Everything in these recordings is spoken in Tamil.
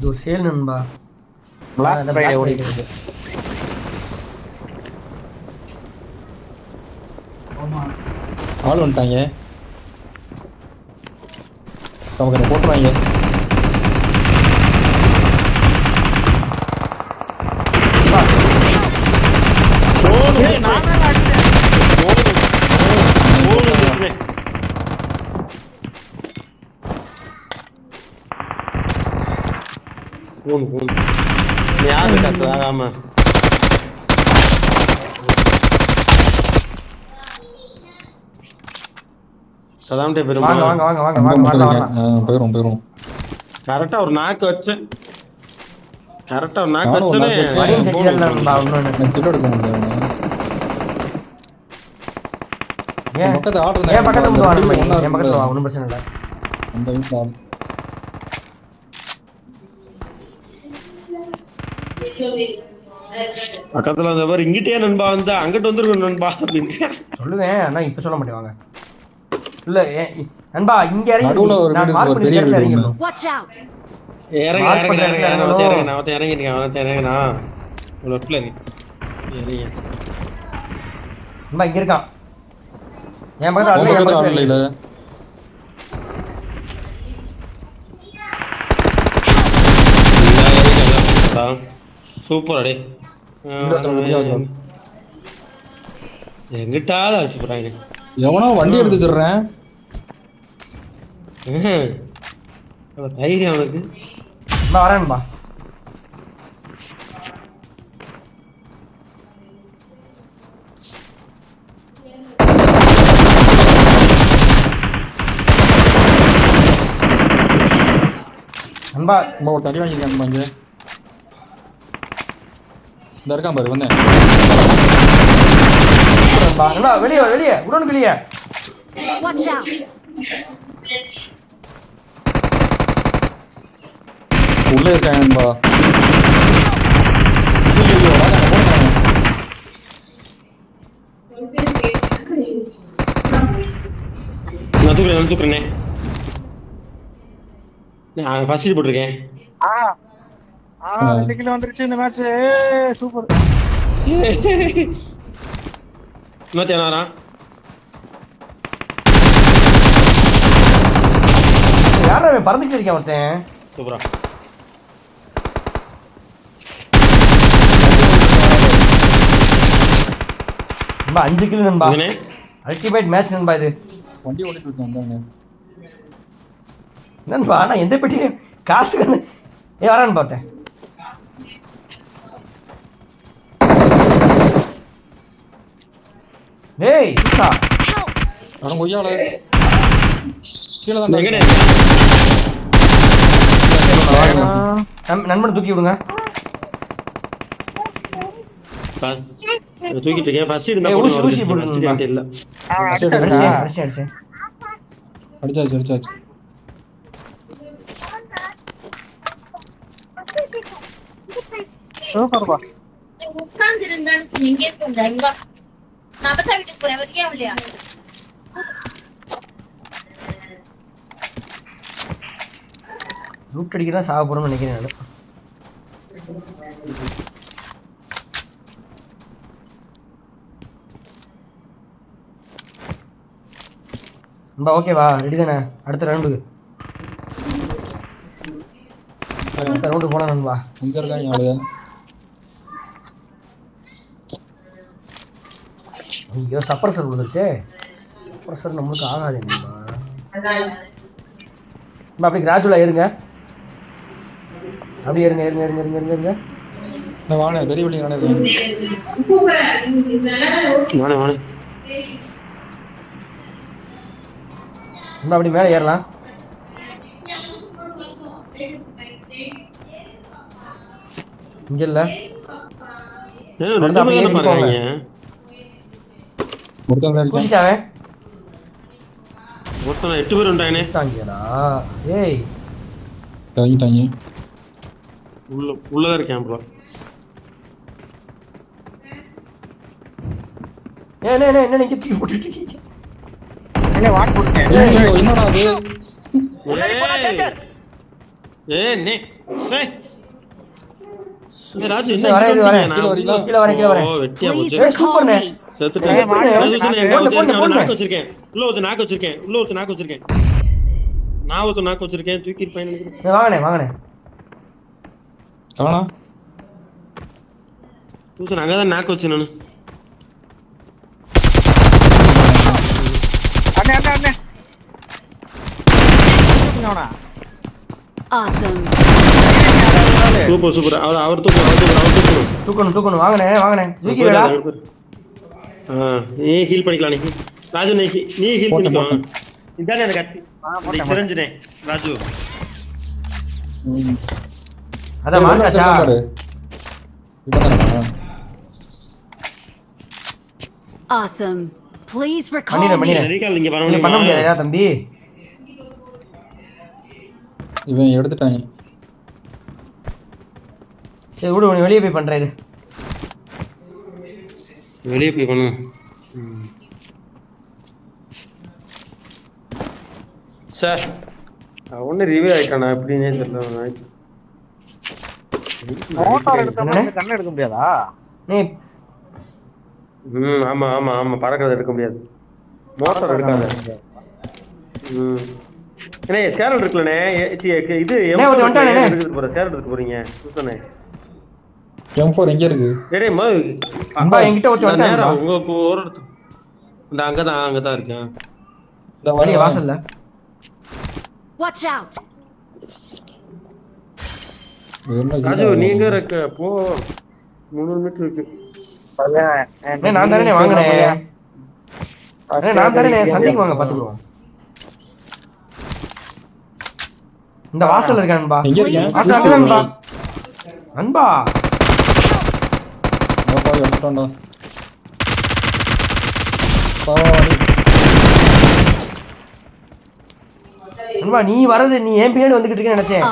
அது ஒரு சேல் நண்பா. பிளாக் அந்த ஃப்ரைடே ஓடிட்டு. இருக்கு. ஆள் வந்துட்டாங்க. நமக்கு என்ன போட்டுருவாங்க போன் போன் யாரு கத்துறா ஆமா சதாம்டே வாங்க பெருமா வாங்க வாங்க வாங்க வாங்க வாங்க வாங்க போயிரும் போயிரும் கரெக்டா ஒரு நாக்கு வச்சேன் கரெக்டா ஒரு நாக்கு வச்சனே எடுக்க முடியாது ஏன்? பக்கத்து ஆர்டர் என் பக்கத்துல வந்து வா நண்பா நீ. என் பக்கத்துல வா ஒன்றும் பிரச்சனை இல்லை. அந்த வீட்டுல பக்கத்துல அந்த மாதிரி இங்கிட்டே நண்பா வந்தா அங்கிட்டு வந்துருக்கணும் நண்பா அப்படின்னு. சொல்லுவேன் ஆனா இப்ப சொல்ல மாட்டேன் வாங்க. இல்ல நண்பா இங்க இறங்கி நான் பண்ணி இடத்துல out! இறங்க இறங்க இறங்க இடத்துல இறங்க இறங்கணும். இறங்க அவன் இறங்கிருக்கேன் அவன் இறங்கினா லெஃப்ட்ல இருக்கு இறங்க. நண்பா இங்க இருக்கான் என் பக்கத்துல என் இல்ல. சூப்பர் அடே. எங்கிட்டாவது அடிச்சு போறாங்க எவனோ வண்டி எடுத்து தர்றேன் தைரியம் அவனுக்கு. நண்பா வரேன் நண்பா நம்ம ஒரு தடி வாங்கிருக்கான் இங்க. இந்த இருக்கான் பாரு வந்தேன் வெளியே வெளியே. உடனே வெளியே. Watch out! உள்ள இருக்கான் நண்பா ஐயோ, ஐயோ, வாங்க, போங்க. நான் தூக்குறேன் நான் தூக்குறேனே நான் ஃபர்ஸ்ட் போட்டிருக்கேன். ஆ ரெண்டு கிலோ வந்துருச்சு இந்த மேட்ச் சூப்பர் இன்னொருத்தி என்ன யாரா அவன் பறந்துட்டு இருக்கான் ஒருத்தன்? சூப்பரா. நண்பா அஞ்சு கிலோ நண்பா. அல்டிமேட் மேட்ச் நண்பா இது. வண்டி ஓட்டிட்டு இருக்கான் நண்பா எந்த பெட்டியும் காசு கண்ணு ஏ வரான்னு பார்த்தேன் டேய் சூசா Help! அவன் கொய்யால கீழே தான் எங்கனே நண்பனை தூக்கி விடுங்க. தூக்கிட்டு இருக்கேன். ஃபர்ஸ்ட் ஏய், ஊசி, போடுங்க அடிச்சாச்சா அடிச்சாச்சு உட்கார்ந்து இருந்தாலும் எங்கே இருந்தா நான் வீட்டுக்கு போறேன் வரியா இல்லையா லூட் அடிக்க தான் சாக போறோம்னு நினைக்கிறேன் நான். நண்பா ஓகேவா ரெடி தானே? அடுத்த ரவுண்டுக்கு அடுத்த ரவுண்டு போலாம் நண்பா. இங்கே இருக்காங்க ஐயோ சப்ரஸர் விழுந்துருச்சே. சப்ரஸர் நம்மளுக்கு ஆகாது நண்பா அப்படியே கிராஜுவலாக ஏறுங்க அப்படியே ஏறுங்க ஏறுங்க ஏறுங்க ஏறுங்க ஏறுங்க ஏறுங்க நான் வாணே பெரிய வாணே வாணே வாணே நண்பா அப்படி மேலே ஏறலாம். இங்க இல்ல. மொத்தம் எட்டு பேர் உண்டாயினே. தாங்கியடா ஏய். இறங்கிட்டாங்க உள்ள உள்ளதான் இருக்கேன் ப்ரோ ஏ என்ன நீங்க தூக்கி என்ன வாட் என்னடா அது நே என்ன. ஏய், recall சூப்பர்ண்ணே. me. செத்துட்டேன். ஏய், மாடு, நான். நாக்கு வச்சிருக்கேன். தூக்கி இருப்பேன் காணா தூசன் அங்கதான் நாக்கு வச்சேன் நானு. அண்ணே அண்ணே அண்ணே. அவனா Awesome. சூப்பர் சூப்பர் அவர் அவர் தூக்கு அவர் தூக்கு அவர் தூக்கு தூக்கணும் தூக்கணும் தூக்கிடா போயிரு, அங்க போயிரு. ஆ, நீ ஹீல் பண்ணிக்கலாம் நீ ராஜு நீ நீ ஹீல் பண்ணிக்கோ. இதானே எனக்கு போட்டேன், சிரஞ்சுனே ராஜு. அதான். இப்பதானா? Awesome. Please recall me. பண்ண முடியாதா தம்பி இவன் எடுத்துட்டாங்க சரி விடு நீ வெளியே போய் பண்றேன் இரு. வெளியே போய் பண்ணு. சார். ஒன்னு ரிவ்யூ ஆயிட்டானா? எப்படின்னே தெரியல. மோட்டார் எடுத்தோம்னா கண்ணை எடுக்க முடியாதா? ம் ஆமா ஆமா ஆமா பறக்கிறத எடுக்க முடியாது. மோட்டார் எடுக்காத. ம். அண்ணே சேரல் இருக்குல்லண்ணே. இது போற? சேரல் எடுத்துட்டு போறீங்க. சுத்தண்ணே. எம் ஃபோர் எங்க இருக்கு? டேய் மோ என்கிட்ட ஒருத்தன் நான் நேரா. உங்க ஒரு இருக்கேன். இந்த வர வாசல்ல. Watch out. ராஜு நீங்க இருக்க? போ. முந்நூறு மீட்டர் இருக்கு. அண்ணே, நான் தானே வாங்கினேன் அண்ணே, நான் தானே சந்தைக்கு வாங்க பாத்துக்குவோம் இந்த வாசல்ல இருக்க அன்பா. எங்க இருக்கேன் வாசல் அங்கதான் அன்பா. பாடி அன்பா நீ வரது நீ ஏன் பின்னாடி வந்துகிட்டு இருக்கேன்னு நினைச்சேன்.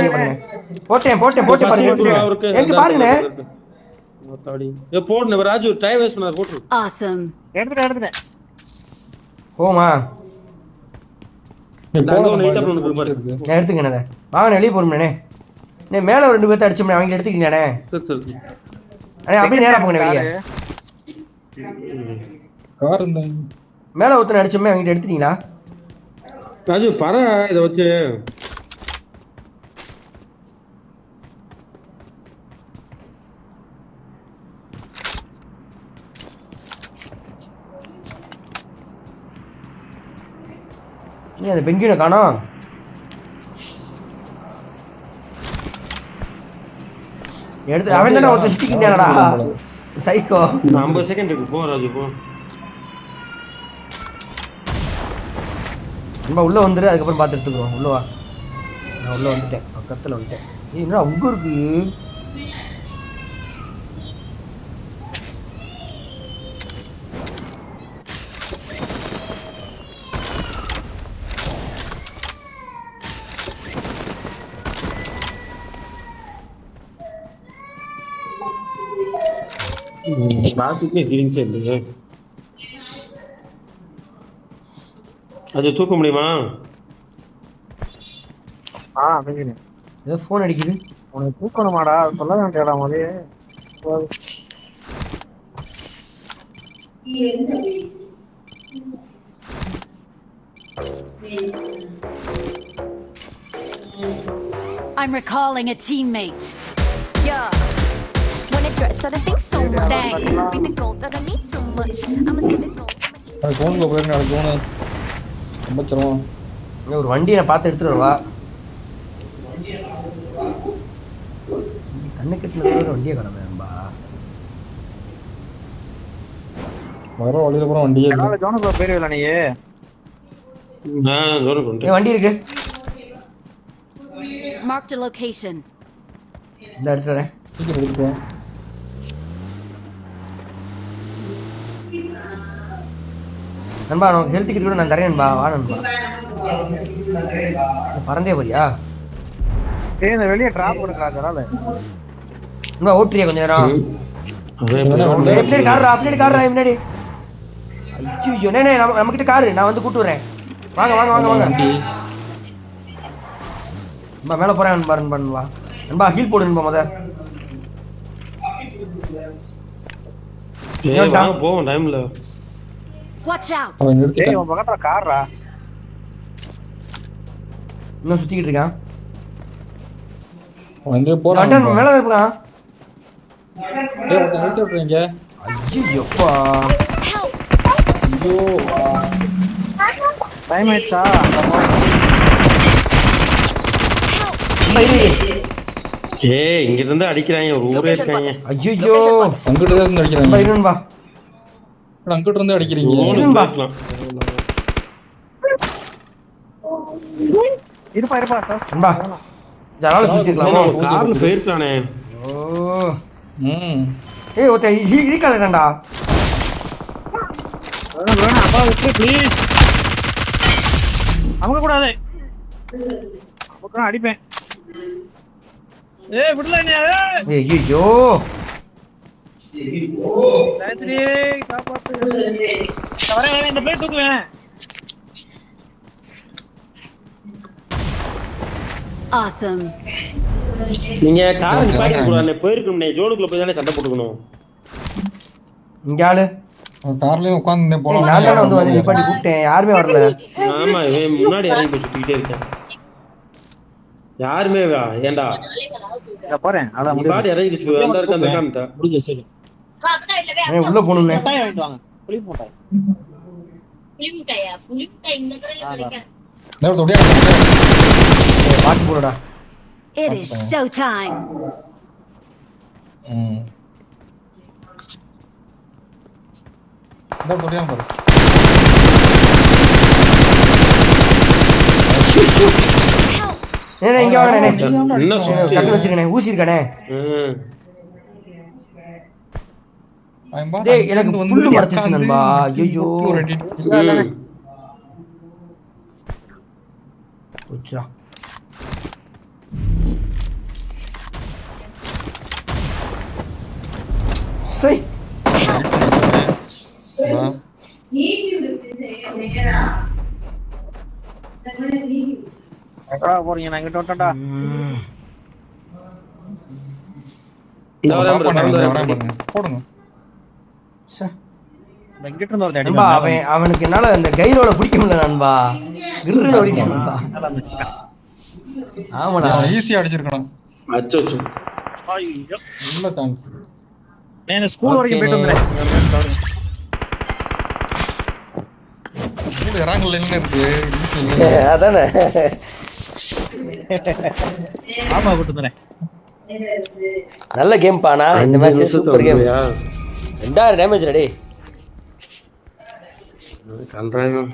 பாருங்க போட்டேன் போட்டேன் போட்டு பாருங்க எடுத்து பாருங்கண்ணே ஏ போடுன ராஜு டைம் வேஸ்ட் பண்ணாத. எடுத்துட்டேன் எடுத்துட்டேன். போமா எடுத்துக்கண்ணே அதை. வாங்க வெளியே போடுமே நே மேல ஒரு ரெண்டு பேர்த்த அடிச்சோம்னே அவங்க சரி அண்ணே அப்படியே நேரா போங்கண்ணே வெளியே. கார் இந்த மேல ஒருத்தனை அடிச்சோமே அவங்க எடுத்துட்டீங்களா? ராஜு பர இத வச்சு. நீ அந்த பெண்கினை காணோம். எடுத்து அவன் தானே ஒருத்தன் சுத்திக்கிட்டானடா சைக்கோ ஐம்பது செகண்ட் இருக்கு போ ராஜு போ. நம்ம உள்ள வந்துரு அதுக்கப்புறம் பார்த்து எடுத்துக்குவோம். உள்ள வா. நான் உள்ள வந்துட்டேன். பக்கத்துல வந்துட்டேன். ஏய் என்னடா உங்க இருக்கு ராஜுக்கே ஃபீலிங்ஸே இல்லையே அது தூக்க முடியுமா ஆ அமைஞ்சினேன் ஏதோ ஃபோன் அடிக்குது உனக்கு தூக்கணுமாடா சொல்ல வேண்டியடா முதலே I'm recalling a teammate. Yeah. When I dress, I don't think so much. Thanks. Be the gold, I don't need too much. I'ma see the gold. அது ஃபோனுக்குள்ள போயிருந்தேன் அது ஃபோனு ரொம்ப சிரமம் இங்க ஒரு வண்டியை பார்த்து எடுத்துட்டு வரவா கண்ணு கட்டில ஒரு வண்டியை கிடந்தேன்பா வர வழியில வண்டியே இல்லை ஜோனுக்குள்ள போயிருவில நீ வண்டி இருக்கு a location. இந்த சீக்கிரம் எடுத்துப்போம் நண்பா உனக்கு ஹெல்த் கிட் கூட நான் தரேன் நண்பா. வா நண்பா. பறந்தே போறியா? ஏய் இந்த வெளியே டிராப் கொடுக்குறா அதனால நண்பா ஓட்டுறியா கொஞ்ச நேரம்? பின்னாடி காருடா பின்னாடி காருடா முன்னாடி ஐயோ நே நம்ம நம்ம கிட்ட காரு. நான் வந்து கூட்டு வரேன் வாங்க வாங்க வாங்க வாங்க. நண்பா மேல போறேன் நண்பா நண்பா நண்பா. நண்பா ஹீல் போடு நண்பா முத. ஏய் வாங்க போவோம் டைம்ல Watch out! அவன் பக்கத்துல கார்ரா இன்னும் சுத்திக்கிட்டு இருக்கான். வந்துட்டான், போறான் மேல இருக்கான் ஏய் ஒருத்தன் நிறுத்தி விட்டுறீங்க ஐயோப்பா ஐயோ டைம் ஆயிடுச்சா நண்பா இரு ஏய் இங்க இருந்து அடிக்கிறாங்க ஒரு ஊரே இருக்காங்க. ஐயோ அங்கிட்டு தான் அடிக்கிறாங்க. அங்கிட்டு இருந்து அடிக்கிறீங்க. இருப்பா இருப்பா. நண்பா கார்ல போயிருக்கானே. ஓ. ம். ஏய் ஒருத்த இடிக்காலடா வேணாம் வேணாம். அப்பா விட்டு ப்ளீஸ் அவங்க கூடாது அப்பா அடிப்பேன். ஏய் விடல நீ ஏய். ஏய் ஐயோ காயத்ரி காப்பாத்து நான் வரேன் வரேன் இந்த பிளேட் தூக்குவேன். Awesome. நீங்க கார் நிப்பாட்ட கூடாது போயிருக்கணும் ஜோனுக்குள்ள போய் தானே சண்டை போட்டுக்கணும். இங்க ஆளு. கார்லயே உட்காந்து நான் போலாம். தானே வந்து வந்து நிப்பாட்டி கூப்பிட்டேன். யாருமே வரல. ஆமா இவன் முன்னாடி இறங்கி போய் இருக்கேன். யாருமே வா ஏன்டா நான் போறேன். நீ பாட்டு இறங்கி வச்சு அந்த இருக்க அந்த இருக்கான்ட்டா முடிஞ்ச சரி உள்ள போகணும்னே மிட்டாய் வாங்கிட்டு வாங்க. புளி மிட்டாய் புளி மிட்டாயா புளி மிட்டாய் இந்த கடையில கிடைக்காது. நேரத்தை ஒடியா ஏய், பாட்டு போடுடா. It is showtime. ம். நேரத்தை ஒடியா பாரு ஏய் இங்க சுத்தி? கட்டு வச்சிருக்கனே ஊசி இருக்கானே ம். அவன் பாரு, டேய், அங்கிருந்து எனக்கு புல்லு உட்காந்து நண்பா. போச்சுடா. சரி. எங்கடா போறீங்க? நான். போடுங்க சே. நான் இங்கிட்ட இருந்து ஒருத்தன் நண்பா அடிப்பான். அவன் அவனுக்கு என்னால அந்த கைரோல பிடிக்க முடியல நண்பா. இருந்துச்சுடா. ஆமாடா. ஈஸியா அடிச்சிருக்கணும். அச்சோ அச்சோ. ஐயோ. நல்ல சான்ஸ் நான் இந்த ஸ்கூல் வரைக்கும் போயிட்டு என்ன இருக்கு? அதானே. கூட்டு வந்துடுறேன். நல்ல கேம் பானா இந்த மேட்ச் சூப்பர் கேம்? ரெண்டாயிரம் டேமேஜ் ரெடி கன்றாயம்